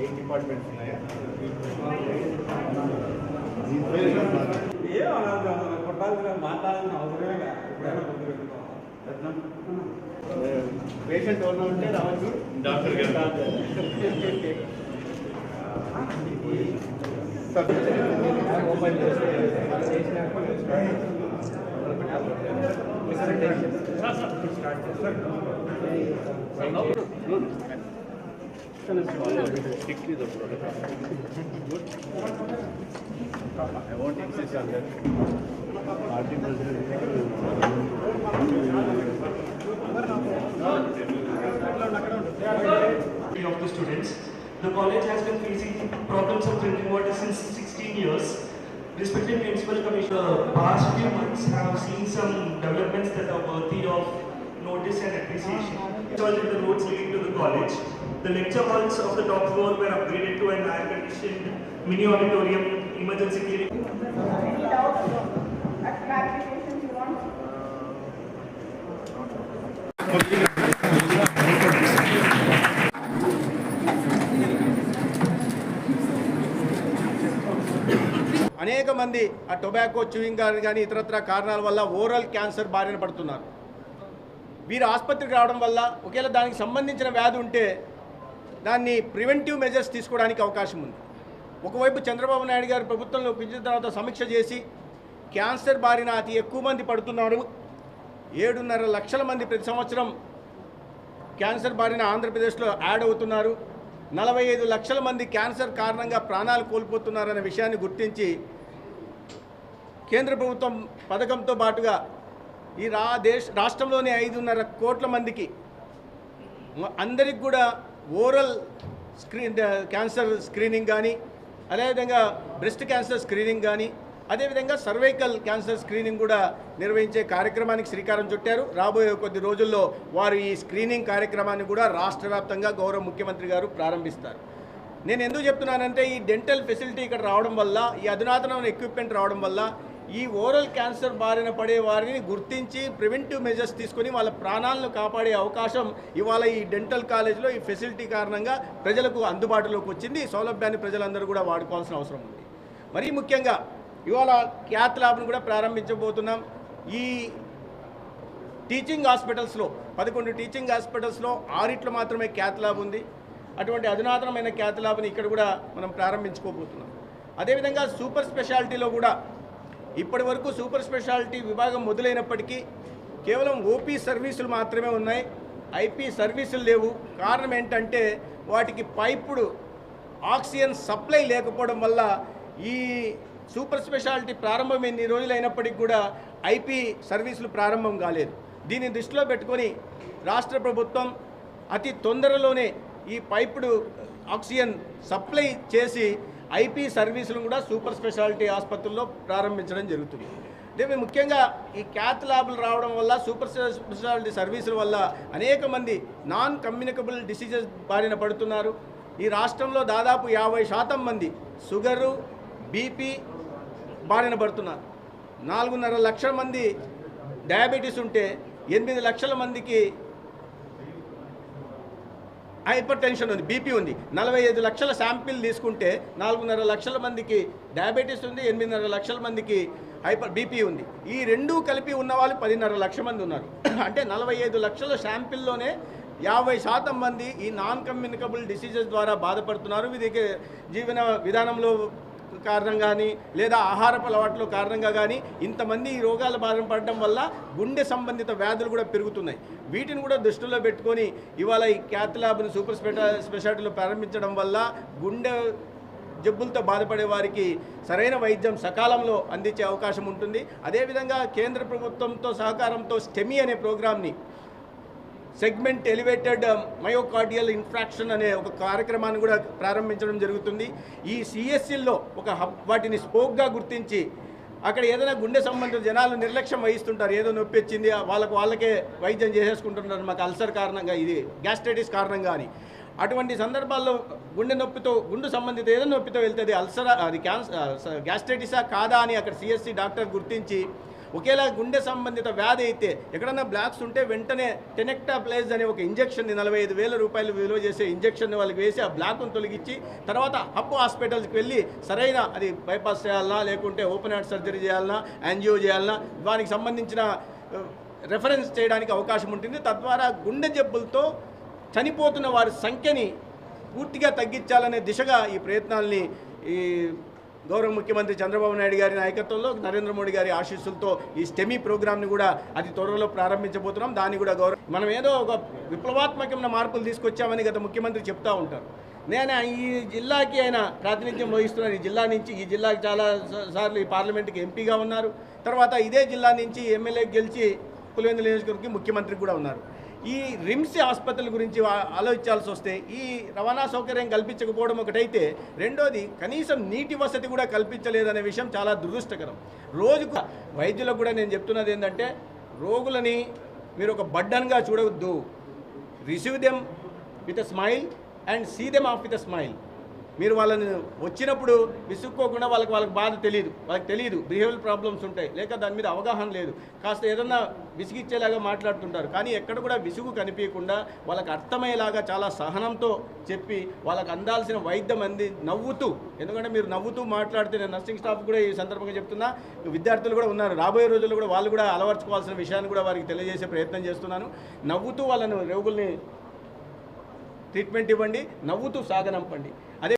Eight departments ఉన్నాయా? ఏం అలా కొట్టాల్సిన మాట్లాడాల్సిన అవసరమే లేదు. ఎప్పుడైనా పేషెంట్ ఎవరు ఉంటే రావచ్చు. డాక్టర్ గారు. Open Of the students. The college has been facing problems of drinking water since 16 years. Respected Municipal Commissioner, past few months have seen some developments that are worthy of notice and appreciation. Installed the roads leading to the college. The lecture halls of the top floor were upgraded to an air-conditioned mini auditorium, emergency clinic. Any doubts or clarifications you want? అనేక మంది ఆ tobacco chewing కానీ ఇతరత్ర కారణాల వల్ల oral cancer బారిన పడుతున్నారు వీరు ఆసుపత్రికి రావడం వల్ల ఒకవేళ దానికి సంబంధించిన వ్యాధి ఉంటే దాన్ని ప్రివెంటివ్ మెజర్స్ తీసుకోవడానికి అవకాశం ఉంది. ఒకవైపు చంద్రబాబు నాయుడు గారు ప్రభుత్వంలో పిలిచిన తర్వాత సమీక్ష చేసి క్యాన్సర్ బారిన అతి ఎక్కువ మంది పడుతున్నారు. ఏడున్నర లక్షల మంది ప్రతి సంవత్సరం క్యాన్సర్ బారిన ఆంధ్రప్రదేశ్లో యాడ్ అవుతున్నారు. నలభై ఐదు లక్షల మంది క్యాన్సర్ కారణంగా ప్రాణాలు కోల్పోతున్నారనే విషయాన్ని గుర్తించి కేంద్ర ప్రభుత్వం పథకంతో పాటుగా ఈ రా దేశ రాష్ట్రంలోని ఐదున్నర కోట్ల మందికి అందరికి కూడా ఓరల్ స్క్రీన్ క్యాన్సర్ స్క్రీనింగ్ కానీ అదేవిధంగా బ్రెస్ట్ క్యాన్సర్ స్క్రీనింగ్ కానీ అదేవిధంగా సర్వైకల్ క్యాన్సర్ స్క్రీనింగ్ కూడా నిర్వహించే కార్యక్రమానికి శ్రీకారం చుట్టారు. రాబోయే కొద్ది రోజుల్లో వారు ఈ స్క్రీనింగ్ కార్యక్రమాన్ని కూడా రాష్ట్ర వ్యాప్తంగా గౌరవ ముఖ్యమంత్రి గారు ప్రారంభిస్తారు. నేను ఎందుకు చెప్తున్నానంటే ఈ డెంటల్ ఫెసిలిటీ ఇక్కడ రావడం వల్ల ఈ అధునాతనమైన ఎక్విప్మెంట్ రావడం వల్ల ఈ ఓరల్ క్యాన్సర్ బారిన పడే వారిని గుర్తించి ప్రివెంటివ్ మెజర్స్ తీసుకొని వాళ్ళ ప్రాణాలను కాపాడే అవకాశం ఇవాళ ఈ డెంటల్ కాలేజ్లో ఈ ఫెసిలిటీ కారణంగా ప్రజలకు అందుబాటులోకి వచ్చింది. ఈ సౌలభ్యాన్ని ప్రజలందరూ కూడా వాడుకోవాల్సిన అవసరం ఉంది. మరీ ముఖ్యంగా ఇవాళ క్యాత్ ల్యాబ్ను కూడా ప్రారంభించబోతున్నాం. ఈ టీచింగ్ హాస్పిటల్స్లో పదకొండు టీచింగ్ హాస్పిటల్స్లో ఆరిట్లో మాత్రమే క్యాత్ ల్యాబ్ ఉంది. అటువంటి అధునాతనమైన క్యాత్ ల్యాబ్ని ఇక్కడ కూడా మనం ప్రారంభించుకోబోతున్నాం. అదేవిధంగా సూపర్ స్పెషాలిటీలో కూడా ఇప్పటి వరకు సూపర్ స్పెషాలిటీ విభాగం మొదలైనప్పటికీ కేవలం ఓపీ సర్వీసులు మాత్రమే ఉన్నాయి. ఐపీ సర్వీసులు లేవు. కారణం ఏంటంటే వాటికి పైపుడు ఆక్సిజన్ సప్లై లేకపోవడం వల్ల ఈ సూపర్ స్పెషాలిటీ ప్రారంభం ఎన్ని రోజులు అయినప్పటికీ కూడా ఐపీ సర్వీసులు ప్రారంభం కాలేదు. దీన్ని దృష్టిలో పెట్టుకొని రాష్ట్ర ప్రభుత్వం అతి తొందరలోనే ఈ పైపుడు ఆక్సిజన్ సప్లై చేసి ఐపీ సర్వీసులను కూడా సూపర్ స్పెషాలిటీ ఆసుపత్రుల్లో ప్రారంభించడం జరుగుతుంది. అంటే ముఖ్యంగా ఈ క్యాత్ ల్యాబ్లు రావడం వల్ల సూపర్ స్పెషాలిటీ సర్వీసుల వల్ల అనేక మంది నాన్ కమ్యూనికబుల్ డిసీజెస్ బారిన పడుతున్నారు. ఈ రాష్ట్రంలో దాదాపు యాభై శాతం మంది షుగరు బీపీ బారిన పడుతున్నారు. నాలుగున్నర లక్షల మంది డయాబెటీస్ ఉంటే ఎనిమిది లక్షల మందికి హైపర్ టెన్షన్ ఉంది బీపీ ఉంది. నలభై ఐదు లక్షల శాంపిల్ తీసుకుంటే నాలుగున్నర లక్షల మందికి డయాబెటీస్ ఉంది ఎనిమిదిన్నర లక్షల మందికి హైపర్ బీపీ ఉంది. ఈ రెండూ కలిపి ఉన్న వాళ్ళు పదిన్నర లక్షల మంది ఉన్నారు. అంటే నలభై ఐదు లక్షల శాంపిల్లోనే యాభై శాతం మంది ఈ నాన్ కమ్యూనికబుల్ డిసీజెస్ ద్వారా బాధపడుతున్నారు. వీరికి జీవన విధానంలో కారణం కానీ లేదా ఆహారపు అలవాట్ల కారణంగా కానీ ఇంతమంది ఈ రోగాల బారిన పడడం వల్ల గుండె సంబంధిత వ్యాధులు కూడా పెరుగుతున్నాయి. వీటిని కూడా దృష్టిలో పెట్టుకొని ఇవాళ ఈ క్యాత్ ల్యాబ్ను సూపర్ స్పెషా స్పెషాలిటీలో ప్రారంభించడం వల్ల గుండె జబ్బులతో బాధపడే వారికి సరైన వైద్యం సకాలంలో అందించే అవకాశం ఉంటుంది. అదేవిధంగా కేంద్ర ప్రభుత్వంతో సహకారంతో స్టెమీ అనే ప్రోగ్రామ్ని segment elevated um, myocardial infarction అనే ఒక కార్యక్రమాన్ని కూడా ప్రారంభించడం జరుగుతుంది. ఈ సిఎస్సిల్లో ఒక హబ్ వాటిని స్పోక్గా గుర్తించి అక్కడ ఏదైనా గుండె సంబంధిత జనాలు నిర్లక్ష్యం వహిస్తుంటారు ఏదో నొప్పి వచ్చింది వాళ్ళకు వాళ్ళకే వైద్యం చేసేసుకుంటున్నారు మాకు అల్సర్ కారణంగా ఇది గ్యాస్ట్రైటిస్ కారణంగా అని. అటువంటి సందర్భాల్లో గుండె నొప్పితో గుండె సంబంధిత ఏదో నొప్పితో వెళ్తుంది అల్సరా అది క్యాన్సర్ గ్యాస్ట్రైటిసా కాదా అని అక్కడ సిఎస్సి డాక్టర్ గుర్తించి ఒకేలా గుండె సంబంధిత వ్యాధి అయితే ఎక్కడన్నా బ్లాక్స్ ఉంటే వెంటనే టెనెక్టాప్లైజ్ అనే ఒక ఇంజక్షన్ని నలభై ఐదు వేల రూపాయలు విలువ చేసే ఇంజక్షన్ వాళ్ళకి వేసి ఆ బ్లాక్ను తొలగించి తర్వాత హబ్ హాస్పిటల్స్కి వెళ్ళి సరైన అది బైపాస్ చేయాలన్నా లేకుంటే ఓపెన్ హార్ట్ సర్జరీ చేయాలన్నా యాంజియో చేయాలన్నా దానికి సంబంధించిన రెఫరెన్స్ చేయడానికి అవకాశం ఉంటుంది. తద్వారా గుండె జబ్బులతో చనిపోతున్న వారి సంఖ్యని పూర్తిగా తగ్గించాలనే దిశగా ఈ ప్రయత్నాల్ని ఈ గౌరవ ముఖ్యమంత్రి చంద్రబాబు నాయుడు గారి నాయకత్వంలో నరేంద్ర మోడీ గారి ఆశీస్సులతో ఈ స్టెమీ ప్రోగ్రామ్ని కూడా అది త్వరలో ప్రారంభించబోతున్నాం. దాన్ని కూడా గౌరవ మనం ఏదో ఒక విప్లవాత్మకమైన మార్పులు తీసుకొచ్చామని గత ముఖ్యమంత్రి చెప్తా ఉంటారు. నేను ఈ జిల్లాకి ఆయన ప్రాతినిధ్యం వహిస్తున్నాను ఈ జిల్లా నుంచి ఈ జిల్లాకి చాలా సార్లు ఈ పార్లమెంట్కి ఎంపీగా ఉన్నారు. తర్వాత ఇదే జిల్లా నుంచి ఎమ్మెల్యే గెలిచి పులివెందుల నియోజకవర్గంకి ముఖ్యమంత్రి కూడా ఉన్నారు. ఈ రిమ్స్ ఆసుపత్రుల గురించి ఆలోచించాల్సి వస్తే ఈ రవాణా సౌకర్యం కల్పించకపోవడం ఒకటైతే రెండోది కనీసం నీటి వసతి కూడా కల్పించలేదనే విషయం చాలా దురదృష్టకరం. రోజుకు వైద్యులకు కూడా నేను చెప్తున్నది ఏంటంటే రోగులని మీరు ఒక బడ్డన్గా చూడవద్దు. Receive them with a smile and see them off with a smile మీరు వాళ్ళని వచ్చినప్పుడు విసుక్కోకుండా వాళ్ళకి వాళ్ళకి బాధ తెలియదు వాళ్ళకి తెలియదు బిహేవియర్ ప్రాబ్లమ్స్ ఉంటాయి. లేక దాని మీద అవగాహన లేదు. కాస్త ఏదన్నా విసిగిచ్చేలాగా మాట్లాడుతుంటారు. కానీ ఎక్కడ కూడా విసుగు కనిపించకుండా వాళ్ళకి అర్థమయ్యేలాగా చాలా సహనంతో చెప్పి వాళ్ళకి అందాల్సిన వైద్యం అంది నవ్వుతూ. ఎందుకంటే మీరు నవ్వుతూ మాట్లాడితే నేను నర్సింగ్ స్టాఫ్ కూడా ఈ సందర్భంగా చెప్తున్నా. విద్యార్థులు కూడా ఉన్నారు. రాబోయే రోజుల్లో కూడా వాళ్ళు కూడా అలవర్చుకోవాల్సిన విషయాన్ని కూడా వారికి తెలియజేసే ప్రయత్నం చేస్తున్నాను. నవ్వుతూ వాళ్ళను రోగుల్ని ట్రీట్మెంట్ ఇవ్వండి. నవ్వుతూ సాగనంపండి అదే